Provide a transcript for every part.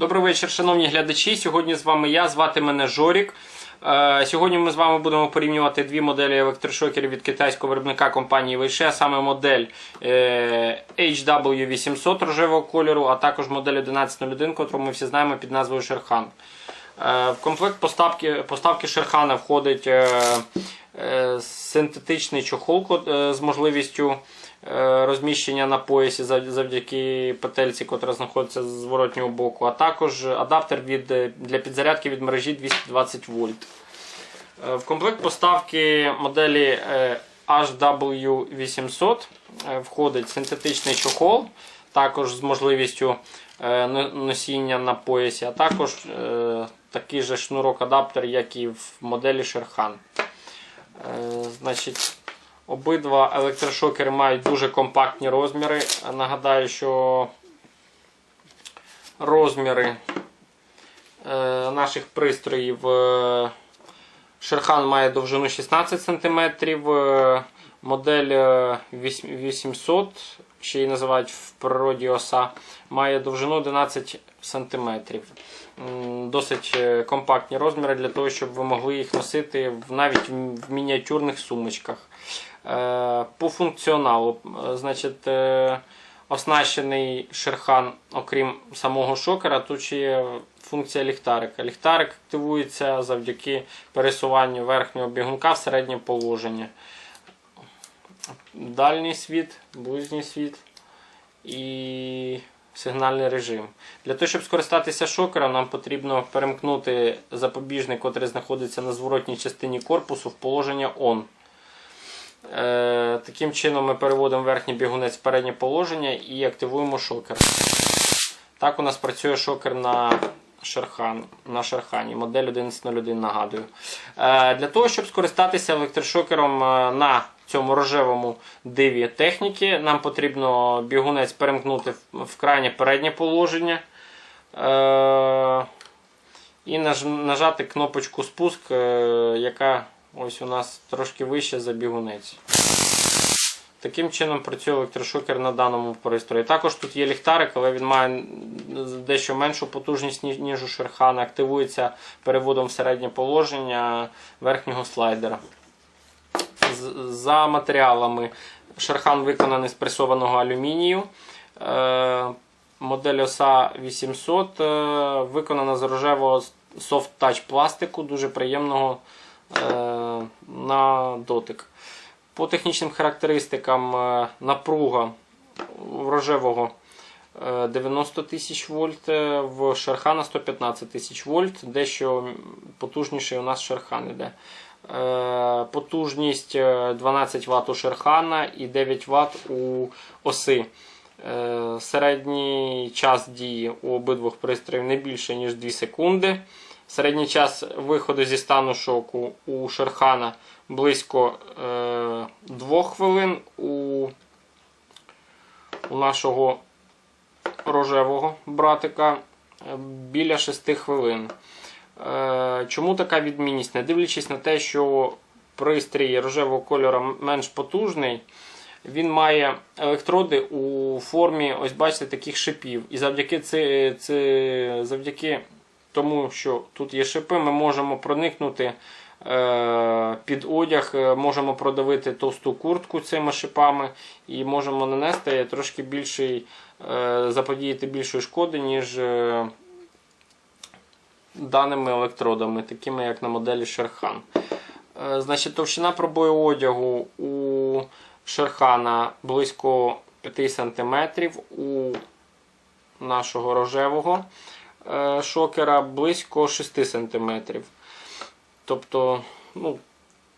вечір, шановні глядачі. Сьогодні з вами я, звати мене Жорік. Е, Сьогодні ми з вами будемо порівнювати дві моделі електрошокерів від китайського виробника компанії Weishi, саме модель е, HW800 рожевого кольору, а також модель 1101, яку ми всі знаємо під назвою Шерхан. Е, В комплект поставки, поставки Шерхана входить синтетичний чохол з можливістю розміщення на поясі завдяки петельці, яка знаходиться з зворотнього боку, а також адаптер від, е, для підзарядки від мережі 220 вольт. Е, В комплект поставки моделі е, HW800 е, входить синтетичний чохол, також з можливістю е, носіння на поясі, а також е, такий же шнурок-адаптер, як і в моделі Шерхан. Е, Значить, обидва електрошокери мають дуже компактні розміри. Нагадаю, що розміри е, наших пристроїв е, Шерхан має довжину 16 см, е, модель е, 800, ще її називають в природі оса, має довжину 11 см. Досить компактні розміри для того, щоб ви могли їх носити навіть в мініатюрних сумочках. Е, По функціоналу, е, значить, е, оснащений шерхан, окрім самого шокера, тут ще є функція ліхтарика. Ліхтарик активується завдяки пересуванню верхнього бігунка в середнє положення. Дальній світ, ближній світ і сигнальний режим. Для того, щоб скористатися шокером, нам потрібно перемкнути запобіжник, який знаходиться на зворотній частині корпусу, в положення ON. Е, таким чином ми переводимо верхній бігунець в переднє положення і активуємо шокер. Так у нас працює шокер на, шерхан, на шерхані, модель 1101 нагадую. Е, для того, щоб скористатися електрошокером е, на цьому рожевому диві техніки, нам потрібно бігунець перемкнути в, крайнє переднє положення. І нажати кнопочку спуск, яка ось у нас трошки вища за бігунець. Таким чином працює електрошокер на даному пристрої. Також тут є ліхтарик, але він має дещо меншу потужність, ніж- у Шерхана. Активується переводом в середнє положення верхнього слайдера. За матеріалами Шерхан виконаний з пресованого алюмінію. Е, Модель оса 800 е, виконана з рожевого touch пластику, дуже приємного на дотик. По технічним характеристикам е, напруга рожевого е, 90 тисяч вольт, е, в Шерхана 115 тисяч вольт, дещо потужніший у нас Шерхан іде. Е, Потужність е, 12 Вт у Шерхана і 9 Вт у оси. Е, Середній час дії у обидвох пристроїв не більше, ніж 2 секунди. Середній час виходу зі стану шоку у Шерхана близько е, 2 хвилин, у, у нашого рожевого братика е, біля 6 хвилин. Е, Чому така відмінність? Не дивлячись на те, що пристрій рожевого кольору менш потужний, він має електроди у формі, ось бачите, таких шипів. І завдяки, це, це, завдяки тому, що тут є шипи, ми можемо проникнути е, під одяг, е, можемо продавити товсту куртку цими шипами і можемо нанести трошки більший, е, заподіяти більшої шкоди, ніж даними електродами, такими як на моделі Шерхан. Значить, товщина пробою одягу у Шерхана близько 5 см, у нашого рожевого шокера близько 6 см. Тобто, ну,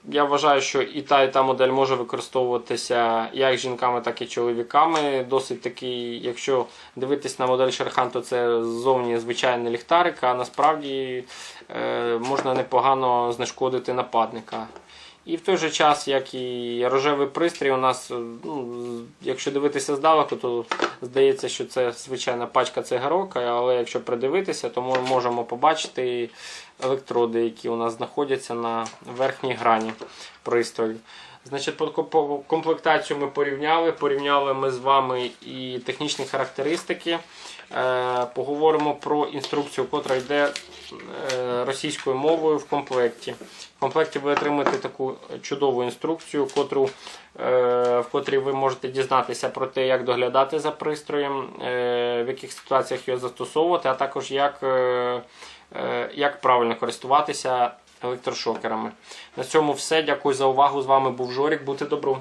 я вважаю, що і та, і та модель може використовуватися як жінками, так і чоловіками. Досить такий, якщо дивитись на модель Шерхан, то це зовні звичайний ліхтарик, а насправді е, можна непогано знешкодити нападника. І в той же час, як і рожевий пристрій, у нас, е, ну, якщо дивитися здалеку, то здається, що це звичайна пачка цигарок, але якщо придивитися, то ми можемо побачити електроди, які у нас знаходяться на верхній грані пристрою. Значить, по комплектацію ми порівняли. Порівняли ми з вами і технічні характеристики. Е, поговоримо про інструкцію, котра йде е, російською мовою в комплекті. В комплекті ви отримаєте таку чудову інструкцію, котру, е, в котрій ви можете дізнатися про те, як доглядати за пристроєм, в яких ситуаціях його застосовувати, а також як, як правильно користуватися електрошокерами. На цьому все. Дякую за увагу. З вами був Жорік. Бути добру.